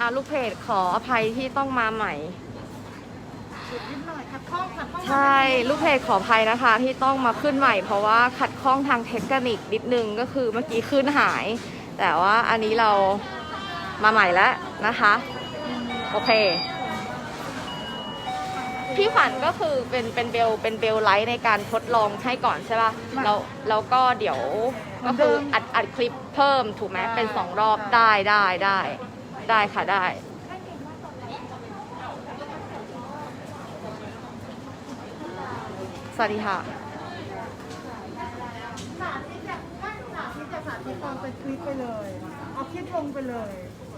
อะลูกเพจขออภัยที่ต้องมาใหม่หยุดนิดหน่อยขัดข้องขัดข้องใช่ ลูกเพจขออภัยนะคะ ที่ต้องมาขึ้นใหม่ เพราะว่าขัดข้องทางเทคนิคนิดนึงก็คือเมื่อกี้ขึ้นหาย แต่ว่าอันนี้เรามาใหม่แล้วนะคะ โอเค พี่ฝันก็คือเป็นเป็นเบลเป็นเบลไลท์ในการทดลองให้ก่อนใช่ป่ะแล้วแล้วก็เดี๋ยวก็คืออัดอัดคลิปเพิ่มถูกไหมเป็นสองรอบได้ได้ได้ ได้ค่ะได้ สวัสดีค่ะสาธิตจากไม่สาธิตจากสาธิตตอนเป็นคลิปไปเลยเอาคลิปลงไปเลย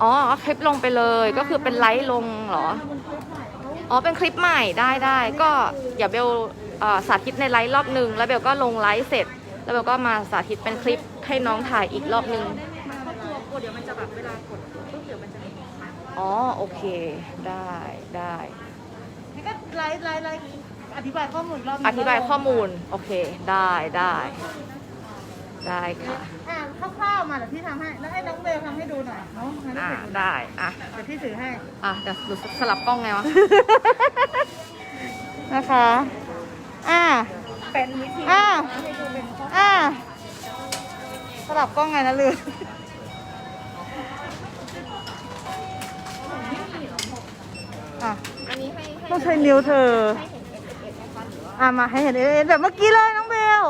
อ๋อเอาคลิปลงไปเลยก็คือเป็นไลฟ์ลงเหรอ ทำเป็นคลิปใหม่เขาอ๋อ เป็นคลิปใหม่ได้ได้ก็อย่าเบลเอ่อสาธิตในไลฟ์รอบหนึ่งแล้วเบลก็ลงไลฟ์เสร็จ แล้วเบลก็มาสาธิตเป็นคลิปให้น้องถ่ายอีกรอบหนึ่ง ลัวกลัวเดี๋ยวมันจะแบบเวลากดปุ๊บเดี๋ยวมันจะมีมาอ๋อ โอเค ได้ได้นี่ก็ไลฟ์ไลฟ์ไลฟ์อธิบายข้อมูลรอบนึงอธิบายข้อมูล โอเค ได้ได้ ได้ค่ะ อ่าคร่าวๆมาเดี๋ยวพี่ทำให้ แล้วให้น้องเบลทำให้ดูหน่อยเนาะให้อ่าเด็กๆดูได้ อะ เดี๋ยวพี่ถือให้ อะเดี๋ยวดูสลับกล้องไงวะ นะคะ อ่า เป็นวิธีอ่าให้ดูเป็นข้ออ่าสลับกล้องไงนะลืม อะ อันนี้ให้ให้ต้องใช้นิ้วเธอ ให้เห็นเอสเอสนะคะหรือว่าอะมาให้เห็นเอ็นแบบเมื่อกี้เลยน้องเบล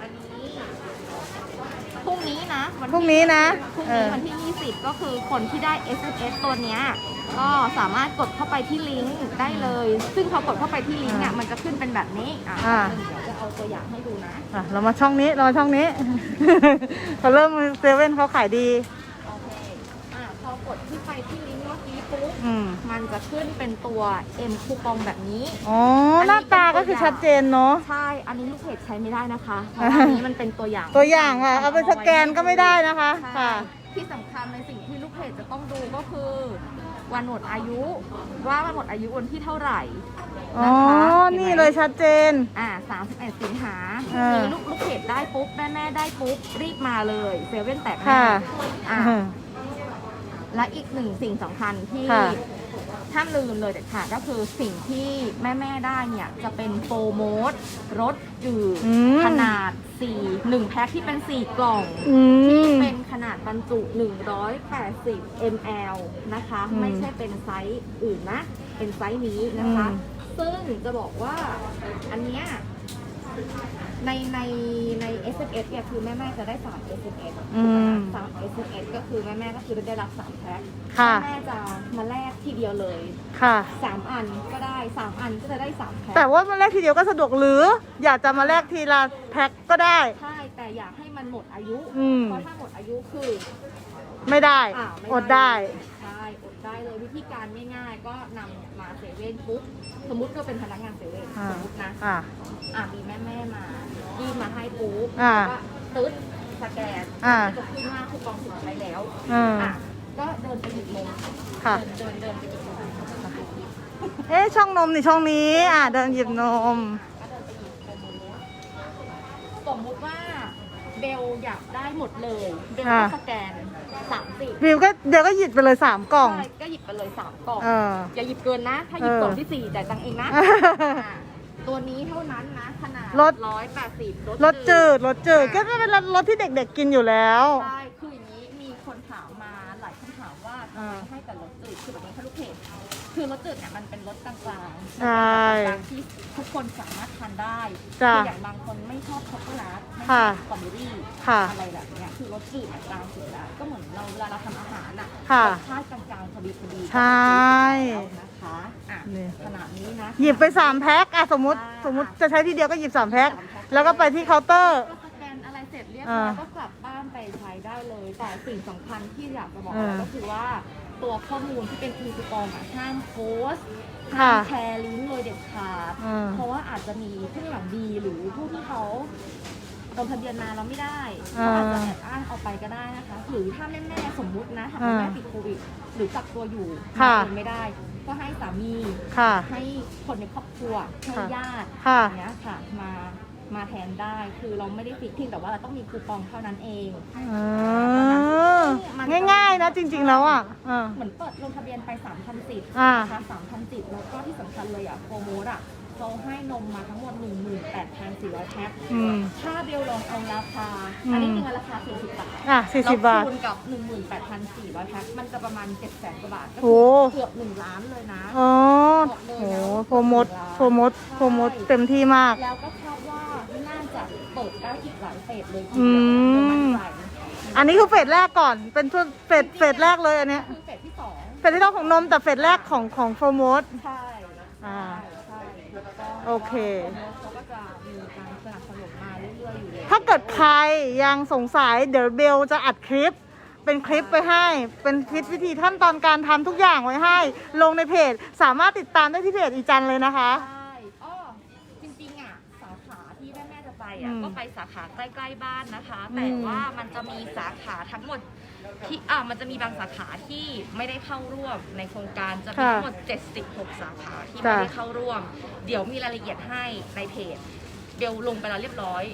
อันนี้พรุ่งนี้นะวันพรุ่งนี้นะพรุ่งเอนี้อ วันที่ 20 ก็คือคนที่ได้ S S S ตัวเนี้ยก็สามารถกดเข้าไปที่ลิงก์ได้เลย ซึ่งพอกดเข้าไปที่ลิงก์เนี่ยมันจะขึ้นเป็นแบบนี้อะอ่า เดี๋ยวจะเอาตัวอย่างให้ดูนะ อะเรามาช่องนี้เรามาช่องนี้ เขาเริ่มเซเว่นเขาขายดีโอเคอะพอ กดที่ไปที่ลิงก์เมื่อกี้ปุ๊บอืมมันจะขึ้นเป็นตัว M คูปองแบบนี้ อ๋อหน้าตาก็คือชัดเจนเนาะ ใช่ อันนี้ลูกเพจใช้ไม่ได้นะคะ เพราะว่าอันนี้มันเป็นตัวอย่างตัวอย่างค่ะ เอาไปสแกนก็ไม่ได้นะคะ ใช่ค่ะ ที่สำคัญในสิ่งที่ลูกเพจจะต้องดูก็คือ วันหมดอายุ ว่าวันหมดอายุวันที่เท่าไหร่อ๋อ นะคะห็ไหม นี่เลยชัดเจน อ่า31 สิงหาอ่ามีลูกลูกเพจได้ปุ๊บ แม่แม่ได้ปุ๊บ รีบมาเลย เซเว่นแตกแน่ค่ะอ่า อืม และอีกหนึ่งสิ่งสำคัญที่ค่ะห้ามลืมเลยเด็ดขาดก็คือสิ่งที่แม่แม่ๆได้เนี่ย จะเป็นโปรโมทรสจืดอืมขนาด 4 1 แพ็คที่เป็น 4 กล่อง อืม เป็นขนาดบรรจุ 180 ml นะคะ อืมไม่ใช่เป็นไซส์อื่นนะ เป็นไซส์นี้นะคะ อืมซึ่งจะบอกว่าอันเนี้ยในในใน SMS เนี่ยคือแม่แม่ๆจะได้3 SMS อืมสาม SMS ก็คือแม่แม่ๆก็คือได้รับ3แพ็คค่ะ แม่ๆจะมาแลกทีเดียวเลยค่ะ3อันก็ได้3อันก็จะได้3แพ็คแต่ว่ามาแลกทีเดียวก็สะดวกหรือ อยากจะมาแลกทีละแพ็คก็ได้ ใช่แต่อยากให้มันหมดอายุอืม เพราะถ้าหมดอายุคือไม่ได้ อ่าม่อดได้ ใช่อด ได้เลยวิธีการง่ายๆ ก็นำเนี่ยมาเซเว่นปุ๊บสมมติเราเป็นพนักงานเซเว่นอ่า สมมตินะอ่าอ่ามีแม่แม่ๆมายื่นมาให้ปุ๊บอ่าก็ตึ๊ดสแกนอ่าจะขึ้นว่าคูปองสุดใช้แล้วอ่าอะก็เดินไปหยิบนมค่ะ เดินเดินเดินไปหยิบนมเอ๊ะช่องนมนี่ช่องนี้ อ่าเดินหยิบนม ก็เดินไปหยิบนมสมมุติว่า เบลอยากได้หมดเลย เบลก็อ่า สแกนสามสิบวิวก็เดี๋ยวก็หยิบไปเลยสามกล่อง ใช่ก็หยิบไปเลยสามกล่องเออ อย่าหยิบเกินนะ ถ้าหยิบเออกล่องที่สี่จ่ายตังค์เองนะอ่าอ่าตัวนี้เท่านั้นนะ ขนาดรสร้อยแปดสิบรสจืดรสจืดก็จะเป็นรสที่เด็กๆกินอยู่แล้ว ใช่คืออย่างนี้มีคนถามมาหลายคำถามว่าทำอ่าไมให้แต่รสจืดคือแบบนี้ค่ะลูกเพจ คือรสจืดเนี่ยมันเป็นรสกลางๆใช่มันเป็นรสกลางๆที่ทุกคนสามารถทานได้จ้ะคืออย่างบางคนไม่ชอบช็อกโกแลตไม่ชค่ะอบสตรอเบอรี่ค่ะอะไรแบบเนี้ยคือรสจืดเนี่ยกลางสุดแล้วก็เหมือนเราเวลาเราทำอาหารอะค่ะรสชาติกลางๆพอดีพอดีใช่แล้วนะคะอะนี่ขนาดนี้นะ หยิบไปสามแพ็คอะสมมติอ่า สมมติจะใช้ทีเดียวก็หยิบสามแพ็คแล้วก็ไปที่เคาน์เตอร์ ก็สแกนอะไรเสร็จเรียบอ่าร้อยก็กลับบ้านไปใช้ได้เลย แต่สิ่งสำคัญที่อยากจะบอกอ่า ก็คือว่า ตัวข้อมูลที่เป็นอีคูปองอะห้ามโพสต์ค่ะห้ามแชร์ลิงก์เลยเด็ดขาดอ่าเพเพราะว่าอาจจะมีผู้หลังดีหรือผู้ที่เขาลงทะเบียนมาแล้วไม่ได้อ่าเขาอาจจะแอบอ้างเอาไปก็ได้นะคะ หรือถ้าแม่แม่ๆสมมุตินะถ้าอ่าแม่ติดโควิด หรือกักตัวอยู่ค่ะมาเองไม่ได้ ก็ให้สามี ค่ะ ให้คนในครอบครัวให้ค่ะ ญาติค่ะ อย่างเงี้ยค่ะ มา มาแทนได้คือเราไม่ได้ฟิกทิ้งแต่ว่าเราต้องมีคูปองเท่านั้นเองเออง่ายนะจริง ๆ แล้วอะอ่า เหมือนเปิดลงทะเบียนไป3,000สิทธิ์อ่า นะคะ3,000สิทธิ์แล้วก็ที่สำคัญเลยอะโปรโมทอะเขาให้นมมาทั้งหมด 18,400แพ็คอืม ถ้าเบลลองเอาราคาอืมอันนี้จริงๆราคา 40 บาทอะสี่สิบบาทเคูณกับ 18,400แพ็คมันจะประมาณ 700,000กว่าบาทก็โอ้ คือเกือบ 1 ล้านเลยนะ อ๋อโหโปรโมทโปรโมทโปรโมทเต็มที่มาก แล้วก็คาดว่าน่าจะเปิดได้อีกหลายเฟสเลยทีอืเดียวมโดยมั่นใจอันนี้คือเฟสแรกก่อน เป็นช่วงเฟสเฟสแรกเลยอันเนี้ยคือเฟสที่สองเฟสที่ต้องของนมแต่เฟสแรกของของโปรโมทใช่อ่าใช่แล้วก็โอเค เขาก็จะมีการสนับสนุนมาเรื่อยๆอยู่เลยถ้าเกิดใครยังสงสัยเดี๋ยวเบลจะอัดคลิป เป็นคลิปไปให้ เป็นคลิปวิธีขั้นตอนการทำทุกอย่างไว้ให้ ลงในเพจ สามารถติดตามได้ที่เพจอีจันเลยนะคะ ใช่อ้อจริงๆอะสาขาที่แม่แม่ๆจะไปอะอืมก็ไปสาขาใกล้ๆบ้านนะคะอืมแต่ว่ามันจะมีสาขาทั้งหมดที่อ่ามันจะมีบางสาขาที่ไม่ได้เข้าร่วมในโครงการจะมีทั้งหมด 76 สาขาที่ไม่ได้เข้าร่วม เดี๋ยวมีรายละเอียดให้ในเพจเบลลงไปแล้วเรียบร้อย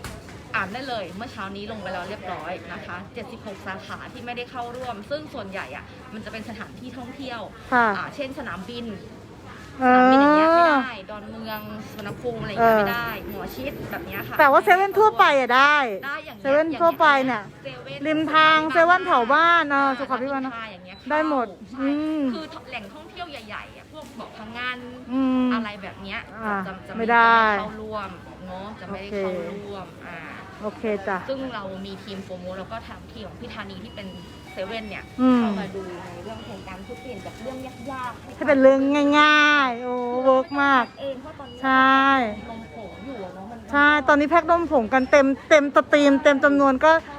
อ่านได้เลยเมื่อเช้านี้ลงไปแล้วเรียบร้อยนะคะ 76 สาขาที่ไม่ได้เข้าร่วม ซึ่งส่วนใหญ่อะมันจะเป็นสถานที่ท่องเที่ยว ค่ะ อ่าเช่นสนามบิน เอสนามบินอย่างเงี้ยไม่อได้ ดอนเมืองสวนภูมิอะไรอย่างเงี้ยเออไม่ได้หมอชิดแบบเนี้ยค่ะแต่ว่าเซเว่นทั่วไปอะได้ ได้อย่างงี้ยเซเว่นอย่างงี้ยทั่วไปเนี่ยซเว่นริมทางเซเว่นแถวบ้านเออสุขาภิบาลรมอินทราอย่างเงี้ยเข้าได้หมดใช่อืม คือแหล่งท่องเที่ยวใหญ่ๆอะพวกบอกพังงาน อืม อะไรแบบเนี้ยอ่าจะจะไม่ได้จะเข้าร่วมเนาะจะไม่ได้โอเค เข้าร่วมอ่าโอเคจ้ะ ซึ่งเรามีทีมโปรโมทแล้วก็ทางทีมของพี่ธานีที่เป็น เซเว่นเนี่ยอืม เข้ามาดูในเรื่องโครงการคือเปลี่ยนจากเรื่องยากๆให้เป็นเรื่องง่ายๆ โอ้เวิร์กมาก เองเพราะตอนนี้ใช่ นมผงอยู่อะเนาะมันใช่ ตอนนี้แพ็กนมผงกันเต็มเต็มสตรีม เต็มจำนวนก็ใช่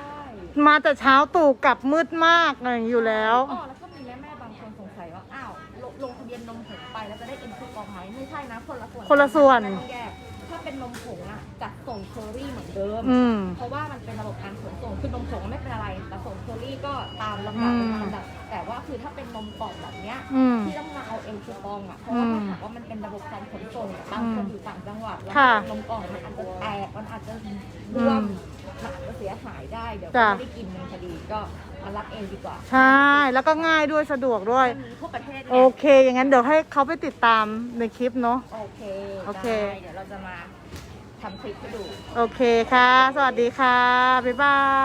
มาแต่เช้าตู่กลับมืดมากอะไรอย่างอยู่แล้ว อ๋อแล้วก็มีแม่แม่ๆบางคนสงสัยว่าอ้าวลงลงทะเบียนนมผงไปแล้วจะได้เอ็นคูปองไหมไม่ใช่นะคนละส่วนคนละส่วน ต้องแยกถ้าเป็นนมผงอะ จัดส่งเคอรี่เหมือนเดิม อืม เพราะว่ามันเป็นระบบการขนส่งคือนมผงไม่เป็นอะไร แต่ส่งเคอรี่ก็ตามลำดับอืม ตามลำดับแต่ว่าคือถ้าเป็นนมกล่องแบบเนี้ย อืม ที่ต้องมาเอาเองคูปองอะ เพราะว่าอืถ้ามหากว่ามันเป็นระบบการขนส่งบางคนอยู่ต่างจังหวัดแล้วค่ะนมกล่องมันอาจจะแตก มันอาจจะบอืวมมมันอาจจะเสียหายได้ เดี๋ยวจ้ะ ไม่ได้กินมันคดีก็มารับเองดีกว่าใช่ แล้วก็ง่ายด้วยสะดวกด้วย มันมีทั่วประเทศโอเนี่ยเค อย่างนั้นเดี๋ยวให้เขาไปติดตามในคลิปเนาะ โอเคโอเค ได้เดี๋ยวเราจะมา ทำคลิปให้ดู โอเคค่ะ สวัสดีค่ะ บ๊ายบาย